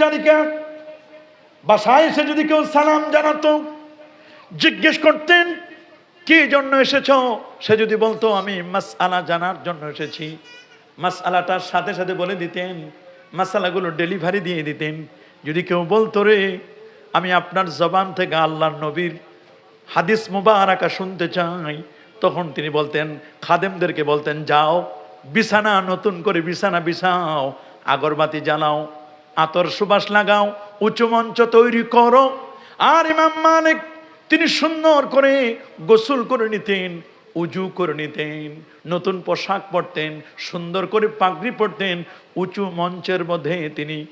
পরিচারিকা বাসায় এসে যদি কেউ সালাম জানাতো, জিজ্ঞেস করতেন, কি জন্য এসেছ? সে যদি বলতো, আমি মাস আলা জানার জন্য এসেছি। মাস আলাটার সাথে সাথে বলে দিতেন মাসালাগুলো ডেলিভারি দিয়ে দিতেন। যদি কেউ বলতো, রে, আমি আপনার জবান থেকে আল্লাহ নবীর হাদিস মুবারাকা শুনতে চাই। তখন তিনি বলতেন, খাদেমদেরকে বলতেন, যাও, বিছানা নতুন করে বিছানা বিছাও, আগরবাতি জ্বালাও। আতর সুবাস লাগাও, উঁচু মঞ্চ তৈরি করো। আর ইমাম মালিক, তিনি সুন্দর করে গোসল করে নিতেন, উজু করে নিতেন, নতুন পোশাক পরতেন, সুন্দর করে পাগড়ি পরতেন, উঁচু মঞ্চের মধ্যে তিনি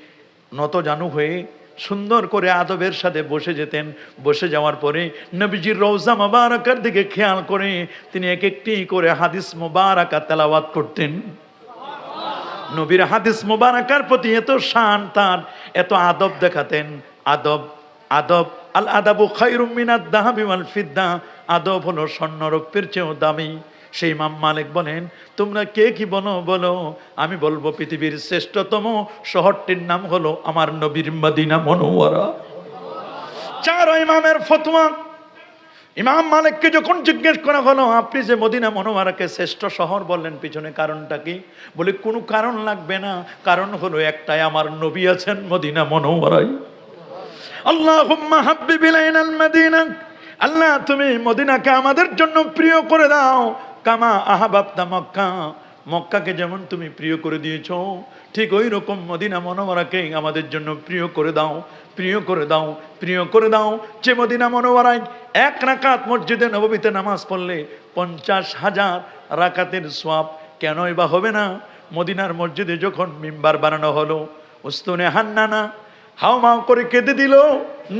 নত জানু হয়ে সুন্দর করে আদবের সাথে বসে যেতেন। বসে যাওয়ার পরে নবীজির রৌজা মোবারকার দিকে খেয়াল করে তিনি এক একটি করে হাদিস মোবারকা তেলাওয়াত করতেন। নবীর হাদিস মোবারকার প্রতি এত শান, তার এত আদব দেখাতেন। আদব আদব, আল আদাবু খাইরুম মিনাদ দাহাবি ওয়াল ফিদ্দা। আদব হলো স্বর্ণরৌপ্যের চেয়েও দামি। সেই ইমাম মালিক বলেন, তোমরা কে কি বলো বলো। আমি বলব পৃথিবীর শ্রেষ্ঠতম শহরটির নাম হলো আমার নবীর মদিনা মনোয়ারা। চার ইমামের ফতোয়া ইমাম মালিককে যখন জিজ্ঞেস করা হলো, আপনি যে মদিনা মনোমারাকে শ্রেষ্ঠ শহর বললেন, পিছনে কারণটা কি? বলে, কোনো কারণ লাগবে না। কারণ হলো একটাই, আমার নবী আছেন মদিনা মনোহরাই আল্লাহ হাব্বিবিলাইনাল মদিনা। আল্লাহ, তুমি মদিনাকে আমাদের জন্য প্রিয় করে দাও। কামা আহাবাবতা মক্কা। মক্কাকে যেমন তুমি প্রিয় করে দিয়েছ, ঠিক ওই রকম মদিনা মনোয়ারাকে আমাদের জন্য প্রিয় করে দাও, প্রিয় করে দাও, প্রিয় করে দাও। যে মদিনা মনোয়ারায় এক রাকাত মসজিদে নবমীতে নামাজ পড়লে পঞ্চাশ হাজার রাকাতের সোয়াব কেনই বা হবে না? মদিনার মসজিদে যখন মিম্বার বানানো হলো, উস্তুনে হান্নানা হাও মাও করে কেঁদে দিল,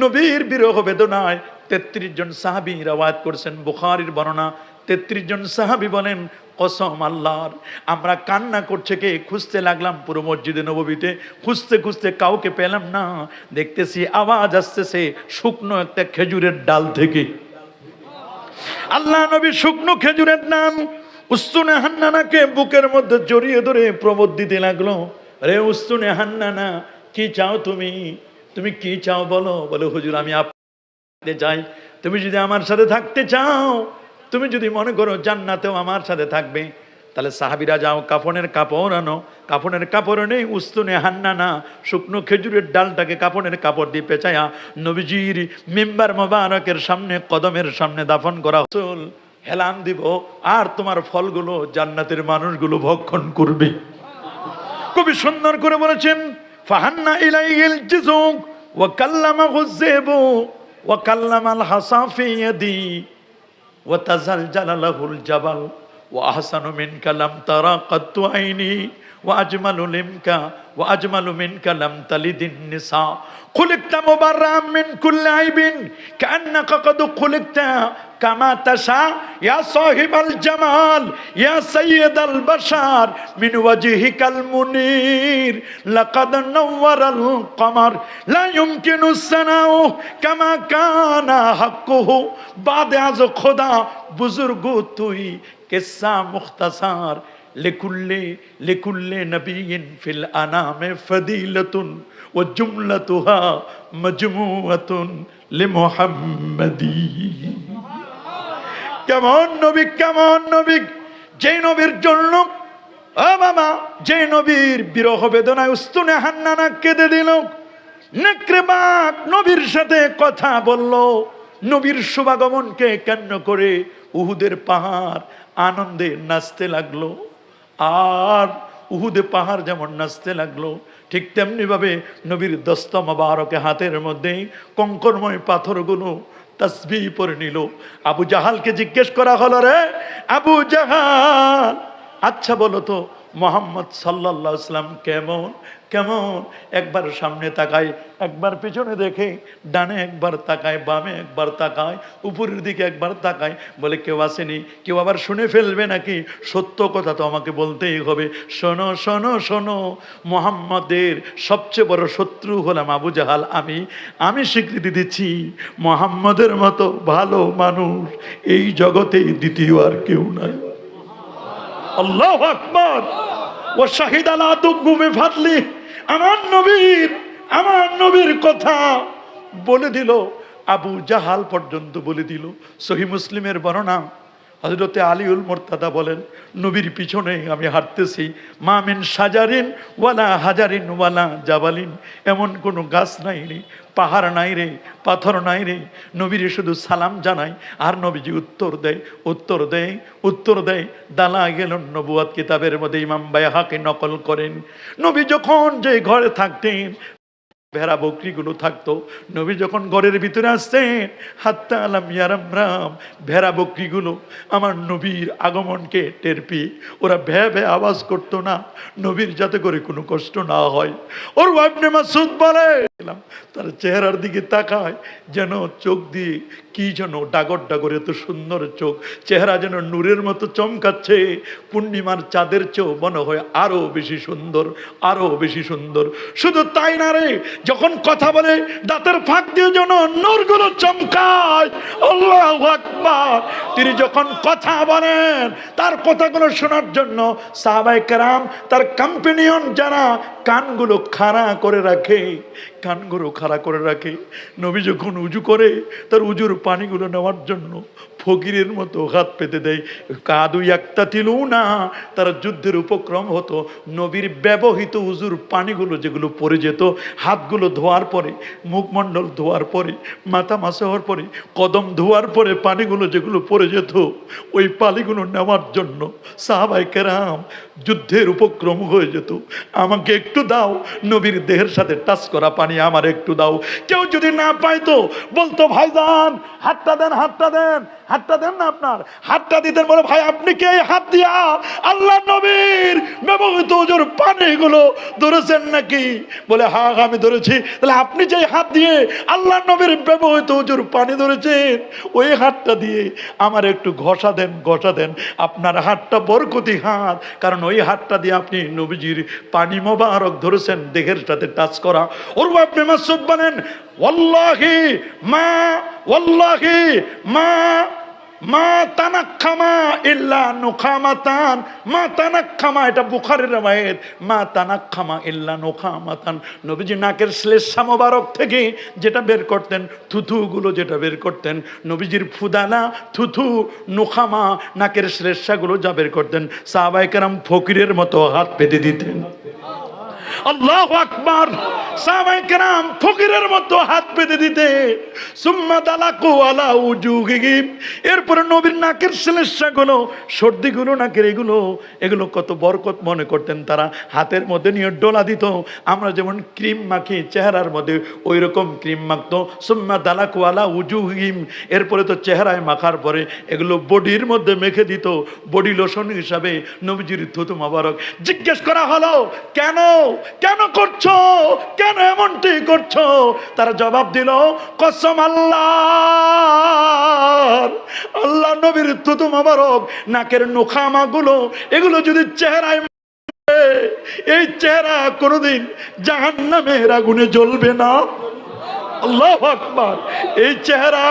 নবীর বিরহ বেদনায় তেত্রিশ জন সাহাবি রাওয়াত করছেন। বুখারির বর্ণনা, তেত্রিশ জন সাহাবি বলেন কসম আল্লাহর। আমরা কান্না করছে কে? খুঁজতে লাগলাম পুরো মসজিদে নবীতে খুঁজতে খুঁজতে কাউকে পেলাম না। দেখতেছি আওয়াজ আসতেছে শুকনো একটা খেজুরের ডাল থেকে। আল্লাহ নবী শুকনো খেজুরের নাম উস্তুনে হান্নানাকে বুকের মধ্যে জড়িয়ে ধরে প্রবোধ দিতে লাগল। রে উস্তুনে হান্নানা, কি চাও তুমি? তুমি কি চাও বলো? বলো, হুজুর, আমি আপনি যাই। তুমি যদি আমার সাথে থাকতে চাও তুমি যদি মনে করো জান্নাতেও আমার সাথে থাকবে, তাহলে সাহাবিরা যাও, কাফনের কাপড় আনো। কাফনের কাপড় নেই উস্তুনে হান্না না। শুকনো খেজুরের ডালটাকে কাপনের কাপড় দিয়ে পেঁচায়া নবীজির মেম্বার মোবারকের সামনে, কদমের সামনে দাফন করা। চল হেলান দিব, আর তোমার ফলগুলো জান্নাতের মানুষগুলো ভক্ষণ করবে। খুবই সুন্দর করে বলেছেন, ফাহান্না ইলাইহিল জিজুক ওয়া কাল্লামাহু যিবু ওয়া কাল্লামাল হাসাফি ইয়াদি ওয়া তাজালজালা লাহুল জাবাল ওয়া আহসানু মিনকা লাম তারা কাত্তু আইনি ওয়া আজমালুল ইমকা ওয়া আজমালু মিনকা লাম তালিদিন নিসা খুলিকতা মুবাররাম মিন কুল্লি আইবিন কান্নাকা কদ খুলিকতা কামা তাশা ইয়া সাহিবাল জামাল ইয়া সাইয়্যিদাল বাশার মিন ওয়াজহিকাল মুনির লাকাদ নাওয়ারাল কমার লা ইমকিনু সানাউ কামা কানা হাক্কুহু বাদ আজ খোদা বুজুর্গ তুই কিসসা মুখতাসার লেকুল্লে লেকুল্লে নবীন ফিল আনামে ফদিলতুন ও জুমলাতুহা মজমুয়াতুন লে মোহাম্মদি কেমন নবী কেমন নবী? যে নবীর জন্য ও বাবা, যে নবীর বিরহ বেদনায় উস্তুনে হান্নানা কেঁদে দিল। নেকরেবাক নবীর সাথে কথা বলল। নবীর শুভাগমনকে কেন্দ্র করে উহুদের পাহাড় আনন্দে নাচতে লাগল। আর উহুদে পাহাড় যেমন নাচতে লাগল, ঠিক তেমনিভাবে নবীর দস্ত মোবারকে হাতের মধ্যে কঙ্করময় পাথরগুলো তসবি পরে নিল। আবু জাহালকে জিজ্ঞেস করা হলো রে, আবু জাহাল আচ্ছা বলো তো মোহাম্মদ সাল্লাহ ইসলাম কেমন? কেমন? একবার সামনে তাকায়, একবার পেছনে দেখে, ডানে একবার তাকায়, বামে একবার তাকায়, উপরের দিকে একবার তাকায়, বলে কেউ আসেনি, কেউ আবার শুনে ফেলবে নাকি? সত্য কথা তো আমাকে বলতেই হবে। শোনো শোনো শোনো, মোহাম্মদের সবচেয়ে বড় শত্রু হলাম আবু জাহাল আমি। আমি স্বীকৃতি দিচ্ছি, মোহাম্মদের মতো ভালো মানুষ এই জগতে দ্বিতীয় আর কেউ নাই। আল্লাহ আকবর। ও শাহিদ আলা তুব্বু বেফাতলি আমার নবীর আমার নবীর কথা বলে দিল। আবু জাহাল পর্যন্ত বলে দিল। সহি মুসলিমের বর্ণনা। হজরতে আলিউল মোর্তাদা বলেন, নবীর পিছনে আমি হাঁটতেছি। মামিন সাজারিন ওয়ালা হাজারিন ওয়ালা জাবালিন। এমন কোনো গাছ নাই রে, পাহাড় নাই রে, পাথর নাই রে। নবীর শুধু সালাম জানাই, আর নবীজি উত্তর দেয় উত্তর দেয় উত্তর দেয়। দালা গেল নবুয়াত কিতাবের মধ্যে ইমাম বাই হাকে নকল করেন। নবী যখন যে ঘরে থাকতেন ভেড়া বকরিগুলো থাকতো। নবী যখন ঘরের ভিতরে আসতেন, হাত্তা আলাম ইয়ারাম রাম, ভেড়া বকরিগুলো আমার নবীর আগমনকে টের পেয়ে ওরা ভ্যা ভ্যা আওয়াজ করতো না। নবীর যাতে করে কোনো কষ্ট না হয়। ওর ওয়াইফনে মাসুদ বলে তার চেহারার দিকে তাকায় যেন চোখ দিয়ে কি যেন ডাগর ডাগর এত সুন্দর চোখ। চেহারা যেন নূরের মতো চমকাচ্ছে, পূর্ণিমার চাঁদের চেয়েও মনে হয় আরও বেশি সুন্দর, আরও বেশি সুন্দর। শুধু তাই না রে, যখন কথা বলে দাঁতের ফাঁক দিয়ে যেন নূরগুলো চমকায় আকবার। তিনি যখন কথা বলেন, তার কথাগুলো শোনার জন্য সাহাবাই কেরাম, তার কম্পেনিয়ন যারা কানগুলো খাড়া করে রাখে কানগুলো খাড়া করে রাখে। নবী যখন উজু করে তার উজুর পানিগুলো নেওয়ার জন্য ফকিরের মতো হাত পেতে দেয়। কাদু একটা তিলু না তারা যুদ্ধের উপক্রম হতো। নবীর ব্যবহৃত উজুর পানিগুলো যেগুলো পড়ে যেত, হাতগুলো ধোয়ার পরে, মুখমণ্ডল ধোয়ার পরে, মাথা মাসে হওয়ার পরে, কদম ধোয়ার পরে পানিগুলো যেগুলো পড়ে যেত, ওই পানিগুলো নেওয়ার জন্য সাহাবাই কেরাম যুদ্ধের উপক্রম হয়ে যেত। আমাকে একটু দাও, নবীর দেহের সাথে টাচ করা পানি আমার একটু দাও। কেউ যদি না পাইতো, বলতো, ভাইজান, হাতটা দেন হাতটা দেন হাতটা দেন না আপনার? হাতটা দিতেন বলে, ভাই, আপনি কে? হাত দিয়া আল্লাহ নবীর ব্যবহৃত ওজোর পানিগুলো ধরেছেন নাকি? বলে, হা আমি ধরেছি। তাহলে আপনি যে হাত দিয়ে আল্লাহ নবীর ব্যবহৃত ওজোর পানি ধরেছেন, ওই হাতটা দিয়ে আমার একটু ঘষা দেন ঘষা দেন। আপনার হাতটা বরকতি হাত, কারণ ওই হাতটা দিয়ে আপনি নবীজির পানি মোবারক ধরেছেন, দেহের সাথে টাচ করা। ওর আপনি মাসুদ বানেন মা মা মা তানাক্ষামা ইল্লা নুখামাতান মা তানাক্ষামা এটা বুখারের রামায়েত মা তানাক্ষামা ইল্লা নুখামাতান নবীজি নাকের শ্লেষা মোবারক থেকে যেটা বের করতেন, থুথুগুলো যেটা বের করতেন, নবীজির ফুদানা, থুথু নুখামা নাকের শ্লেষাগুলো যা বের করতেন সাহাবাইকারাম ফকিরের মতো হাত পেতে দিতেন। আল্লাহ আকবার! সাহাবাই ফকিরের মতো হাত পেতে দিতে, সুম্মা দালাকু আলা উজুহিহিম এরপরে নবীর নাকের শ্লেষাগুলো, সর্দিগুলো, নাকের এগুলো এগুলো কত বরকত মনে করতেন তারা। হাতের মধ্যে নিয়ে ডোলা দিত। আমরা যেমন ক্রিম মাখি, চেহারার মধ্যে ওই রকম ক্রিম মাখতো। সুম্মা দালাকু আলা উজুহিম এরপরে তো চেহারায় মাখার পরে এগুলো বডির মধ্যে মেখে দিত। বডি লোশন হিসাবে নবীজির থুতু মাবারক। জিজ্ঞেস করা হলো, কেন? কেন করছ? কেন এমনটি করছ? তারা জবাব দিল, কসম আল্লাহ আল্লাহ নবীর তুতু মোবারক, নাকের নোখামাগুলো, এগুলো যদি চেহারায় এই চেহারা কোনোদিন জাহান নামের আগুনে জ্বলবে না। আল্লাহ আকবার। এই চেহারা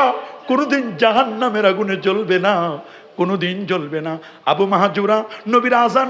কোনোদিন জাহান নামের আগুনে জ্বলবে না, কোনোদিন জ্বলবে না। আবু মাহাজুরা, নবীর আজান